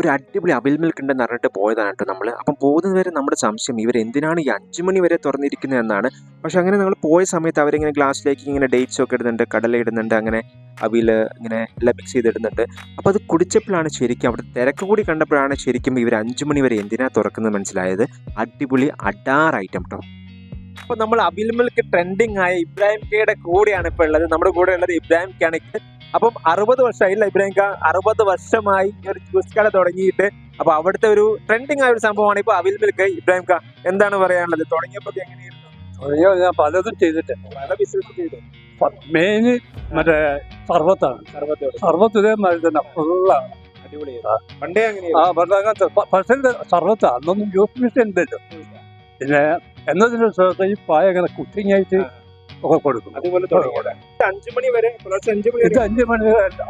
ഒരു അടിപൊളി അവിൽ മിൽക്ക് ഉണ്ടെന്ന് പറഞ്ഞിട്ട് പോയതാണ് കേട്ടോ നമ്മൾ അപ്പം പോകുന്നത് വരെ നമ്മുടെ സംശയം ഇവർ എന്തിനാണ് ഈ അഞ്ച് മണി വരെ തുറന്നിരിക്കുന്നത് എന്നാണ്. പക്ഷെ അങ്ങനെ നമ്മൾ പോയ സമയത്ത് അവരിങ്ങനെ ഗ്ലാസ്സിലേക്ക് ഇങ്ങനെ ഡേറ്റ്സ് ഒക്കെ ഇടുന്നുണ്ട് കടല ഇടുന്നുണ്ട് അങ്ങനെ അവിൽ ഇങ്ങനെ എല്ലാം മിക്സ് ചെയ്തിടുന്നുണ്ട്. അപ്പോൾ അത് കുടിച്ചപ്പോഴാണ് ശരിക്കും അവിടെ തിരക്ക് കൂടി കണ്ടപ്പോഴാണ് ശരിക്കും ഇവർ അഞ്ച് മണി വരെ എന്തിനാണ് തുറക്കുന്നത് മനസ്സിലായത്. അടിപൊളി അഡാർ ഐറ്റം കേട്ടോ അപ്പോൾ നമ്മൾ അബിൽ മിൽക്ക് ട്രെൻഡിങ് ആയ ഇബ്രാഹിം കെയുടെ കൂടെയാണ് ഇപ്പോൾ ഉള്ളത്. നമ്മുടെ കൂടെ ഉള്ളത് ഇബ്രാഹിം കാണിക്ക് അപ്പം അറുപത് വർഷമായില്ല ഇബ്രാഹിം ഖാൻ അറുപത് വർഷമായി ഈ ഒരു ജ്യൂസ് കട തുടങ്ങിയിട്ട്. അപ്പൊ അവിടുത്തെ ഒരു ട്രെൻഡിങ് ആയ ഒരു സംഭവമാണ് ഇപ്പൊ അവിൽ മിൽക്ക്. ഇബ്രാഹിം ഖാൻ എന്താണ് പറയാനുള്ളത്? തുടങ്ങിയപ്പോ എങ്ങനെയായിരുന്നു? അയ്യോ ഞാൻ പലതും ചെയ്തിട്ട്. പല ബിസിനസ് ചെയ്തു. മെയിൻ മറ്റേ സർവത്താണ് സർവത്ത് ഇതേമാതിരി തന്നെ ഫുള്ളാണ് പണ്ടേ ആ പണ്ട് അങ്ങനത്തെ പക്ഷേ സർവത്ത് അന്നൊന്നും ജ്യൂസ് മിഷൻ ഉണ്ടല്ലോ പിന്നെ എന്നതിന് ശേഷം ഈ പായ അങ്ങനെ കുക്കിംഗ് ആയിട്ട് ഒക്കെ കൊടുക്കും. അതുപോലെ അഞ്ചു മണി വരെ പുലർച്ചെ അഞ്ചു മണി ഇത് വരെ അഞ്ച് മണി വരെ അല്ല.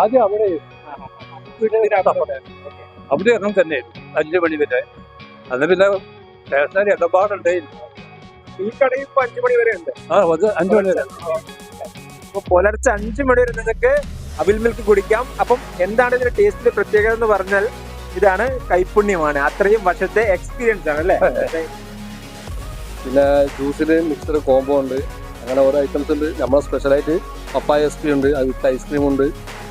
ആദ്യം അവിടെ അവിടെ അങ്ങനെ തന്നെ അഞ്ചു മണി വരെ. അന്ന് പിന്നെ സ്റ്റേഷനറി ഇടപാടുണ്ട് ഈ കടയിൽ ഇപ്പൊ അഞ്ചു മണി വരെ ഉണ്ട്. ആ അത് അഞ്ചു മണി വരെ. അപ്പൊ പുലർച്ചെ അഞ്ചു മണി വരെ നിങ്ങൾക്ക് അവിൽ മിൽക്ക് കുടിക്കാം. അപ്പം എന്താണ് ഇതിന്റെ ടേസ്റ്റിന്റെ പ്രത്യേകത എന്ന് പറഞ്ഞാൽ ഇതാണ് കൈപ്പുണ്യമാണ്. അത്രയും വർഷത്തെ എക്സ്പീരിയൻസ് ആണ് അല്ലേ? പിന്നെ ജ്യൂസിൽ മിക്സഡ് കോംബോ ഉണ്ട്. അങ്ങനെ ഓരോ ഐറ്റംസ് ഉണ്ട്. നമ്മളെ സ്പെഷ്യലായിട്ട് പപ്പായ ഐസ്ക്രീം ഉണ്ട് അത് വിത്ത് ഐസ്ക്രീം ഉണ്ട്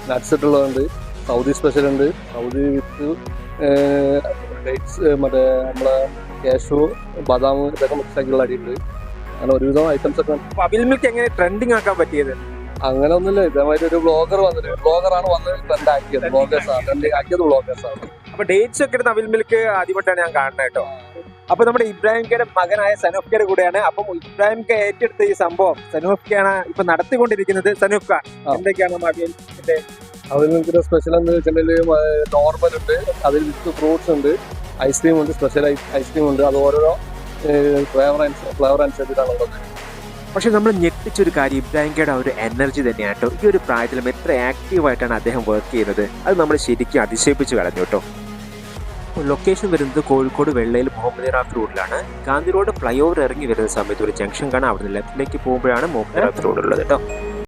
നട്ട്സ് ഇട്ടുള്ളതുണ്ട് സൗദി സ്പെഷ്യൽ ഉണ്ട്. സൗദി വിത്ത് ഡേറ്റ്സ് മറ്റേ നമ്മളെ കാഷു ബദാം ഇതൊക്കെ മിക്സ് ആക്കിയുള്ള അടിയുണ്ട്. അങ്ങനെ ഒരുവിധം ഐറ്റംസ് ഒക്കെ അവിൽ മിൽക്ക് എങ്ങനെ ട്രെൻഡിങ് ആക്കാൻ പറ്റിയത്? അങ്ങനെ ഒന്നുമില്ല. ഇതേമാതിരി ഒരു ബ്ലോഗർ വന്നിട്ട് ബ്ലോഗറാണ് വന്ന് ട്രെൻഡ് ആക്കിയത്. ബ്ലോഗേഴ്സ് ആണ് ട്രെൻഡ് ആക്കിയത് ബ്ലോഗേഴ്സ് ആണ്. അപ്പൊ ഡേറ്റ്സ് ഒക്കെ അവിൽ മിൽക്ക് ആദ്യമായിട്ടാണ് ഞാൻ കാണുന്നത് കേട്ടോ. അപ്പൊ നമ്മുടെ ഇബ്രാഹിം കെയുടെ മകനായ സനൂഫ് കെയുടെ കൂടെയാണ്. അപ്പം ഇബ്രാഹിം കെ ഏറ്റെടുത്ത ഈ സംഭവം സനൂഫ് കെയാണ് ഇപ്പൊ നടത്തിക്കൊണ്ടിരിക്കുന്നത്. സനൂഫ് ക എന്തൊക്കെയാണ് അവിൽ അതിൽ നിങ്ങൾക്ക് സ്പെഷ്യൽ എന്ന് വെച്ചിട്ടുണ്ടെങ്കിൽ നോർമൽ ഉണ്ട്. അതിൽ വിത്ത് ഫ്രൂട്ട്സ് ഉണ്ട്. ഐസ്ക്രീം ഉണ്ട് സ്പെഷ്യൽ ഐസ്ക്രീം ഉണ്ട്. അത് ഓരോരോ ഫ്ലേവർ ഫ്ലേവർ അനുസരിച്ചിട്ടാണ് ഉള്ളത്. പക്ഷെ നമ്മൾ ഞെട്ടിച്ചൊരു കാര്യം ഇബ്രാഹിം കെയുടെ ആ ഒരു എനർജി തന്നെയാണ് കേട്ടോ ഈ ഒരു പ്രായത്തിലും എത്ര ആക്റ്റീവായിട്ടാണ് അദ്ദേഹം വർക്ക് ചെയ്യുന്നത്? അത് നമ്മൾ ശരിക്കും അതിശയിപ്പിച്ച് കളഞ്ഞു കേട്ടോ ലൊക്കേഷൻ വരുന്നത് കോഴിക്കോട് വെള്ളയിൽ മുഹമ്മദ് റാത്ത് റോഡിലാണ്. ഗാന്ധി റോഡ് ഫ്ലൈ ഓവർ ഇറങ്ങി വരുന്ന സമയത്ത് ഒരു ജംഗ്ഷൻ കാണാം അവിടെ നിന്ന് ലെഫ്റ്റിലേക്ക് പോകുമ്പോഴാണ് മുഹമ്മദ് റാത്ത് റോഡ് ഉള്ളത് കേട്ടോ.